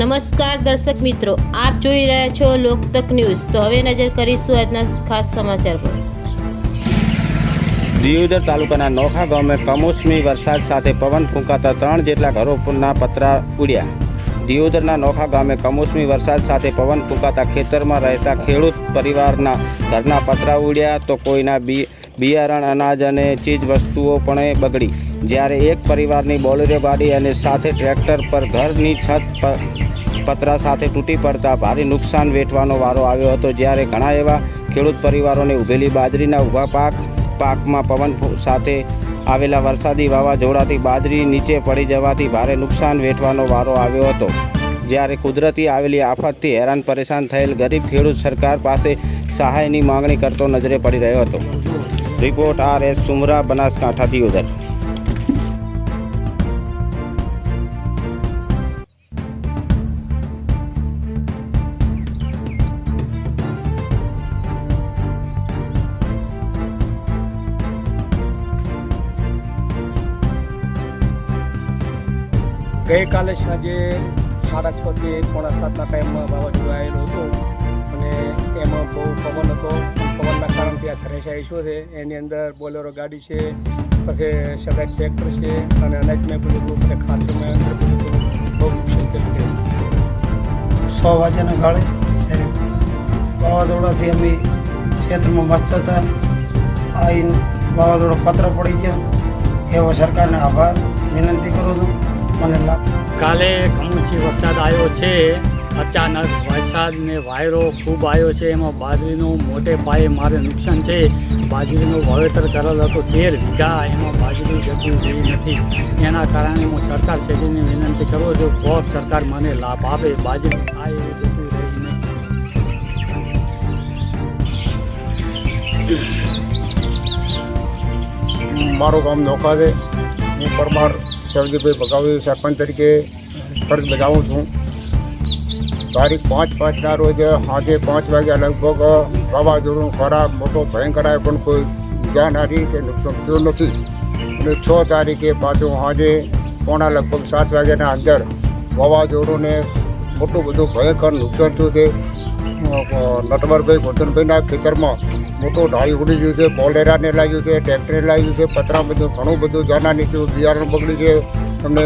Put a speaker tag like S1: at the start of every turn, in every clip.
S1: નમસ્કાર દર્શક મિત્રો, આપ જોઈ રહ્યા છો લોકતક ન્યૂઝ. તો હવે નજર કરીશું આજના ખાસ સમાચાર પર.
S2: દિયોદર તાલુકાના નોખા ગામે કમોસમી વરસાદ સાથે પવન ફૂંકાતા ત્રણ જેટલા ઘરોના પતરા ઉડ્યા. દિયોદરના નોખા ગામે કમોસમી વરસાદ સાથે પવન ફૂંકાતા ખેતરમાં રહેતા ખેડૂત પરિવારના ઘરના પતરા ઉડ્યા તો કોઈના બી બિયારણ, અનાજ અને ચીજ વસ્તુઓ પણ બગડી. જ્યારે એક પરિવારની બોલેરો ગાડી અને સાથે ટ્રેક્ટર પર ઘરની છત પતરા સાથે તૂટી પડતા ભારે નુકસાન વેઠવાનો વારો આવ્યો હતો. જ્યારે ઘણા એવા ખેડૂત પરિવારોને ઉભેલી બાજરીના ઊભા પાક પાકમાં પવન સાથે આવેલા વરસાદી વાવાઝોડાથી બાજરી નીચે પડી જવાથી ભારે નુકસાન વેઠવાનો વારો આવ્યો હતો. જ્યારે કુદરતી આવેલી આફતથી હેરાન પરેશાન થયેલ ગરીબ ખેડૂત સરકાર પાસે સહાયની માંગણી કરતો નજરે પડી રહ્યો હતો. Report R S Sumra, Banaskantha, Deodar.
S3: ગઈકાલે સાંજે સાડા છથી પોણા સાતના ટાઈમમાં વાવાઝોડું આવેલું હતું. અને એમાં બહુ પવન હતો. પવનના કારણથી આ ઘરેસાઈ શું છે. એની અંદર બોલેરો ગાડી છે પછી સફેદ ટ્રેક્ટર છે અને અનાજમાં બધું હતું અને ખાતરમાં અંદર બધું. બહુ મુશ્કેલ છે.
S4: સો વાગ્યાના ગાળે વાવાઝોડાથી અમે ક્ષેત્રમાં મસ્ત હતા. આવીને વાવાઝોડો પત્ર પડી ગયા. એવો સરકારને આભાર. વિનંતી કરું છું. મને
S5: કાલે ઘણોથી વરસાદ આવ્યો છે. અચાનક વરસાદ ને વાયરો ખૂબ આવ્યો છે. એમાં બાજરીનું મોટે પાયે મારે નુકસાન છે. બાજરીનું વાવેતર કરેલ હતું તેર વીઘા. એમાં બાજરી જતી જેવી નથી. એના કારણે હું સરકાર શ્રીને વિનંતી કરું છું. બહુ સરકાર મને લાભ આપે. બાજરી થાય એવી જતી રહી નથી.
S3: મારું ગામ નોકા છે હું પરમાર સરજીભાઈ ભગાવી સરપંચ તરીકે ફરજ બજાવું છું. તારીખ પાંચ પાંચના રોજ સાંજે પાંચ વાગ્યા લગભગ વાવાઝોડું ખરાબ મોટો ભયંકર આવ્યો પણ કોઈ જાનહાની કે નુકસાન થયું નથી. અને છ તારીખે પાછું સાંજે પોણા લગભગ સાત વાગ્યાના અંદર વાવાઝોડું ને મોટું બધું ભયંકર નુકસાન થયું છે. નટવરભાઈ ગોરધનભાઈના ખેતરમાં મોટું ઢાળી ઉડી ગયું છે, બોલેરાને લાગ્યું છે ટ્રેક્ટરને લાગ્યું છે, પતરા બધું, ઘણું બધું જાના થયું બિયારણ બગડ્યું છે. તમને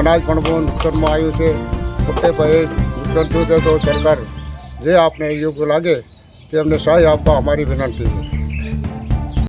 S3: અનાજ પણ બહુ નુકસાનમાં આવ્યું છે. મોટે ભાઈ નુકસાન થયું તો સરકાર જે આપને યોગ્ય લાગે તે અમને સહાય આપવા અમારી વિનંતી છે.